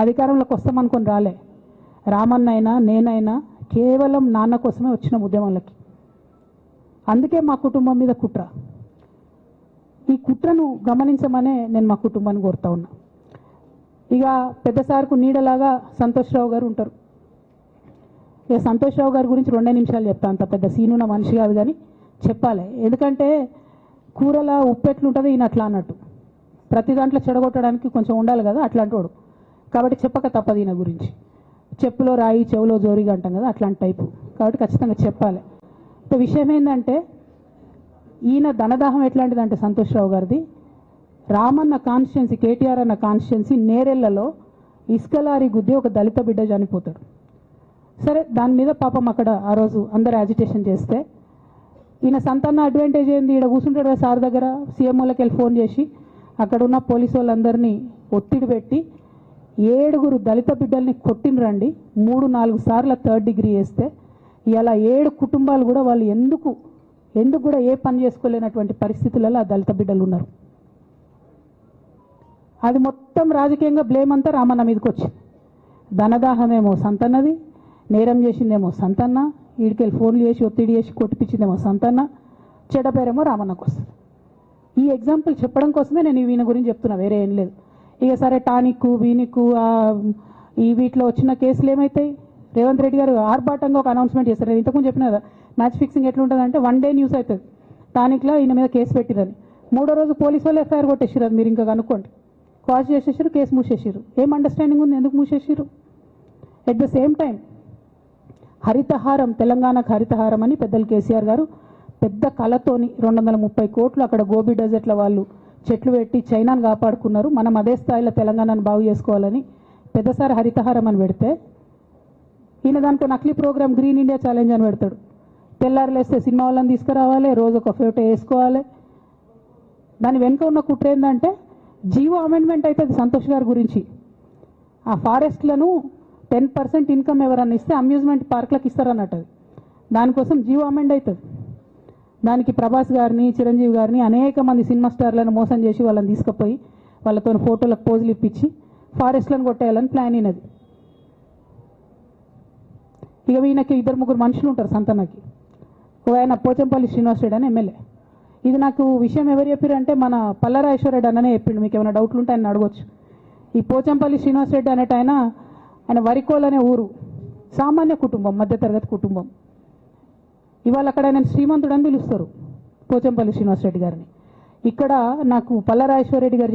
అధికారంలోకి వస్తామనుకొని రాలే. రామన్నైనా నేనైనా కేవలం నాన్న కోసమే వచ్చిన ఉద్యమాలకి. అందుకే మా కుటుంబం మీద కుట్ర. ఈ కుట్రను గమనించమనే నేను మా కుటుంబాన్ని కోరుతా ఉన్నా. ఇక పెద్ద సార్కు నీడలాగా సంతోష్ రావు గారు ఉంటారు. ఇక సంతోష్ రావు గారి గురించి రెండే నిమిషాలు చెప్తా అంత పెద్ద సీనున్న మనిషి కాదు కానీ చెప్పాలి. ఎందుకంటే కూరల ఉప్పెట్లు ఉంటుంది ఈయన అట్లా అన్నట్టు. ప్రతి దాంట్లో చెడగొట్టడానికి కొంచెం ఉండాలి కదా అట్లాంటి వాడు. కాబట్టి చెప్పక తప్పదు ఈయన గురించి. చెప్పులో రాయి చెవులో జోరిగా అంటాం కదా అట్లాంటి టైపు. కాబట్టి ఖచ్చితంగా చెప్పాలి. ఇప్పుడు విషయం ఏంటంటే ఈయన ధనదాహం ఎట్లాంటిదంటే సంతోష్ రావు గారిది రామన్న కాన్స్టిట్యున్సీ కేటీఆర్ అన్న కాన్స్టిట్యున్సీ నేరెళ్ళలో ఇసుకలారి గుద్ది ఒక దళిత బిడ్డ చనిపోతాడు. సరే దాని మీద పాపం అక్కడ ఆ రోజు అందరు యాజిటేషన్ చేస్తే ఈయన సంతాన అడ్వాంటేజ్ ఏంది? ఇక్కడ కూర్చుంటాడు కదా సార్ దగ్గర సీఎంఓలకి వెళ్ళి ఫోన్ చేసి అక్కడ ఉన్న పోలీసు వాళ్ళందరినీ ఒత్తిడి పెట్టి ఏడుగురు దళిత బిడ్డల్ని కొట్టినరండి మూడు నాలుగు సార్ల థర్డ్ డిగ్రీ వేస్తే. ఇలా ఏడు కుటుంబాలు కూడా వాళ్ళు ఎందుకు ఎందుకు కూడా ఏ పని చేసుకోలేనటువంటి పరిస్థితులలో ఆ దళిత బిడ్డలు ఉన్నారు. అది మొత్తం రాజకీయంగా బ్లేమ్ అంతా రామన్న మీదకి వచ్చింది. ధనదాహమేమో సంతన్నది నేరం చేసిందేమో సంతన్న వీడికెళ్ళి ఫోన్లు చేసి ఒత్తిడి చేసి కొట్టిపించిందేమో సంతన్న చెడ్డ పేరేమో రామన్నకు వస్తుంది. ఈ ఎగ్జాంపుల్ చెప్పడం కోసమే నేను ఈయన గురించి చెప్తున్నా వేరే ఏం లేదు. ఇక సరే టానిక్ వీనిక్ ఈ వీటిలో వచ్చిన కేసులు ఏమవుతాయి రేవంత్ రెడ్డి గారు ఆర్భాటంగా ఒక అనౌన్స్మెంట్ చేస్తారు నేను ఇంతకుముందు చెప్పిన కదా మ్యాచ్ ఫిక్సింగ్ ఎట్లుంటుంది అంటే వన్ డే న్యూస్ అవుతుంది. టానిక్లో ఈయన మీద కేసు పెట్టిరని. మూడో రోజు పోలీసు వాళ్ళు ఎఫ్ఐఆర్ కొట్టేసారు అది మీరు ఇంకా కనుక్కోండి. క్వాష్ చేసేసారు కేసు మూసేసారు ఏం అండర్స్టాండింగ్ ఉంది? ఎందుకు మూసేసారు at the same time Haritha Haram తెలంగాణకు హరితహారం అని పెద్దలు కేసీఆర్ గారు పెద్ద కళతోని రెండు వందల ముప్పై కోట్లు అక్కడ గోబీ డెజర్ట్ల వాళ్ళు చెట్లు పెట్టి చైనాను కాపాడుకున్నారు. మనం అదే స్థాయిలో తెలంగాణను బాగు చేసుకోవాలని పెద్దసారి హరితహారం అని పెడితే ఈయన దానికి నకిలీ ప్రోగ్రామ్ గ్రీన్ ఇండియా ఛాలెంజ్ అని పెడతాడు. తెల్లారులేస్తే సినిమా వాళ్ళని తీసుకురావాలి రోజు ఒక ఫోటో వేసుకోవాలి. దాని వెనుక ఉన్న కుట్ర ఏంటంటే జీవో అమెండ్మెంట్ అవుతుంది సంతోష్ గారి గురించి. ఆ ఫారెస్ట్లను టెన్ పర్సెంట్ ఇన్కమ్ ఎవరన్నా ఇస్తే అమ్యూజ్మెంట్ పార్క్లకు ఇస్తారన్నట్టు అది. దానికోసం జీవో అమెండ్ అవుతుంది. దానికి ప్రభాస్ గారిని చిరంజీవి గారిని అనేక మంది సినిమా స్టార్లను మోసం చేసి వాళ్ళని తీసుకుపోయి వాళ్ళతో ఫోటోలకు పోజులు ఇప్పించి ఫారెస్ట్లను కొట్టేయాలని ప్లాన్ అయినది. ఇక ఈయనకి ఇద్దరు ముగ్గురు మనుషులు ఉంటారు సంతనకి. ఒక ఆయన పోచంపల్లి శ్రీనివాస్ రెడ్డి అని ఎమ్మెల్యే. ఇది నాకు విషయం ఎవరు చెప్పారంటే మన పల్లరాజేశ్వరరెడ్డి అన్ననే చెప్పిండు. మీకు ఏమైనా డౌట్లు ఉంటే ఆయన అడగొచ్చు. ఈ పోచంపల్లి శ్రీనివాస్ రెడ్డి అనేట ఆయన ఆయన వరికోల్ అనే ఊరు సామాన్య కుటుంబం మధ్యతరగతి కుటుంబం. ఇవాళ అక్కడ ఆయన శ్రీమంతుడు అని పిలుస్తారు. పోచంపల్లి శ్రీనివాస్ రెడ్డి గారిని. ఇక్కడ నాకు పల్లరాజేశ్వర రెడ్డి గారు